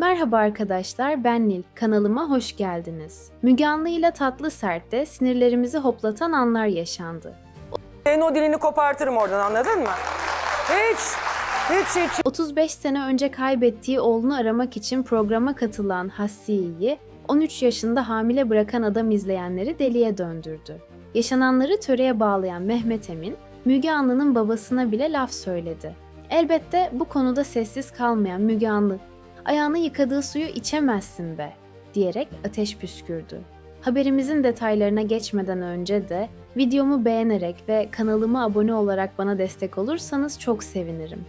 Merhaba arkadaşlar, ben Nil. Kanalıma hoş geldiniz. Müge Anlı ile Tatlı Sert'te sinirlerimizi hoplatan anlar yaşandı. Senin o dilini kopartırım oradan anladın mı? Hiç, hiç, hiç. 35 sene önce kaybettiği oğlunu aramak için programa katılan Hassiye'yi 13 yaşında hamile bırakan adam izleyenleri deliye döndürdü. Yaşananları töreye bağlayan Mehmet Emin, Müge Anlı'nın babasına bile laf söyledi. Elbette bu konuda sessiz kalmayan Müge Anlı, ayağını yıkadığı suyu içemezsin be diyerek ateş püskürdü. Haberimizin detaylarına geçmeden önce de videomu beğenerek ve kanalıma abone olarak bana destek olursanız çok sevinirim.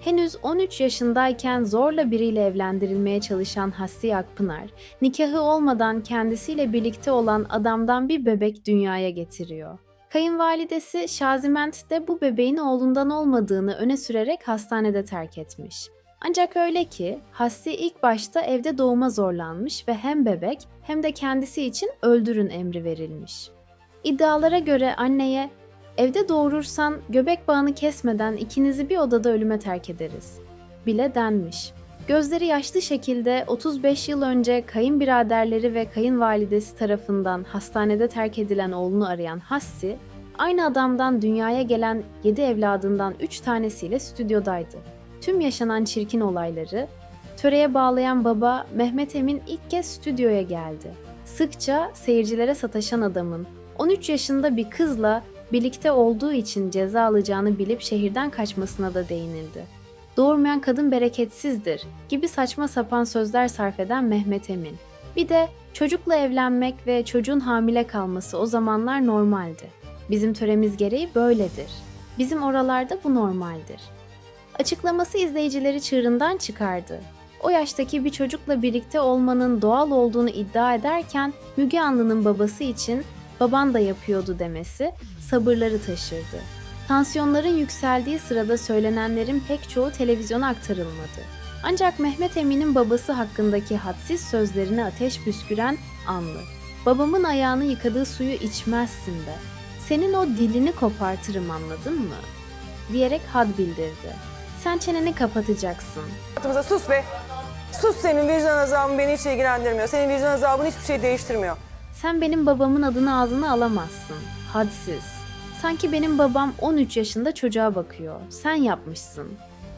Henüz 13 yaşındayken zorla biriyle evlendirilmeye çalışan Hassi Akpınar, nikahı olmadan kendisiyle birlikte olan adamdan bir bebek dünyaya getiriyor. Kayınvalidesi Şaziment de bu bebeğin oğlundan olmadığını öne sürerek hastanede terk etmiş. Ancak öyle ki Hassi ilk başta evde doğuma zorlanmış ve hem bebek hem de kendisi için öldürün emri verilmiş. İddialara göre anneye Evde doğurursan göbek bağını kesmeden ikinizi bir odada ölüme terk ederiz. Bile denmiş. Gözleri yaşlı şekilde 35 yıl önce kayınbiraderleri ve kayınvalidesi tarafından hastanede terk edilen oğlunu arayan Hassi, aynı adamdan dünyaya gelen 7 evladından 3 tanesiyle stüdyodaydı. Tüm yaşanan çirkin olayları, töreye bağlayan baba Mehmet Emin ilk kez stüdyoya geldi. Sıkça seyircilere sataşan adamın 13 yaşında bir kızla birlikte olduğu için ceza alacağını bilip şehirden kaçmasına da değinildi. Doğurmayan kadın bereketsizdir gibi saçma sapan sözler sarf eden Mehmet Emin. Bir de çocukla evlenmek ve çocuğun hamile kalması o zamanlar normaldi. Bizim töremiz gereği böyledir. Bizim oralarda bu normaldir. Açıklaması izleyicileri çığırından çıkardı. O yaştaki bir çocukla birlikte olmanın doğal olduğunu iddia ederken Müge Anlı'nın babası için baban da yapıyordu demesi sabırları taşırdı. Tansiyonların yükseldiği sırada söylenenlerin pek çoğu televizyona aktarılmadı. Ancak Mehmet Emin'in babası hakkındaki hadsiz sözlerine ateş püsküren anlı. Babamın ayağını yıkadığı suyu içmezsin be. Senin o dilini kopartırım anladın mı? Diyerek had bildirdi. Sen çeneni kapatacaksın. Hayatımıza sus be. Sus senin vicdan azabın beni hiç ilgilendirmiyor. Senin vicdan azabın hiçbir şey değiştirmiyor. Sen benim babamın adını ağzına alamazsın. Hadsiz. Sanki benim babam 13 yaşında çocuğa bakıyor. Sen yapmışsın.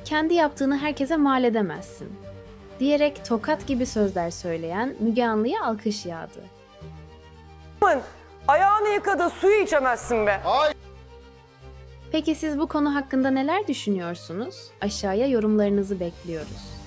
Kendi yaptığını herkese mal edemezsin. Diyerek tokat gibi sözler söyleyen Müge Anlı'ya alkış yağdı. Aman, Ayağını yıkadığı suyu içemezsin be. Peki siz bu konu hakkında neler düşünüyorsunuz? Aşağıya yorumlarınızı bekliyoruz.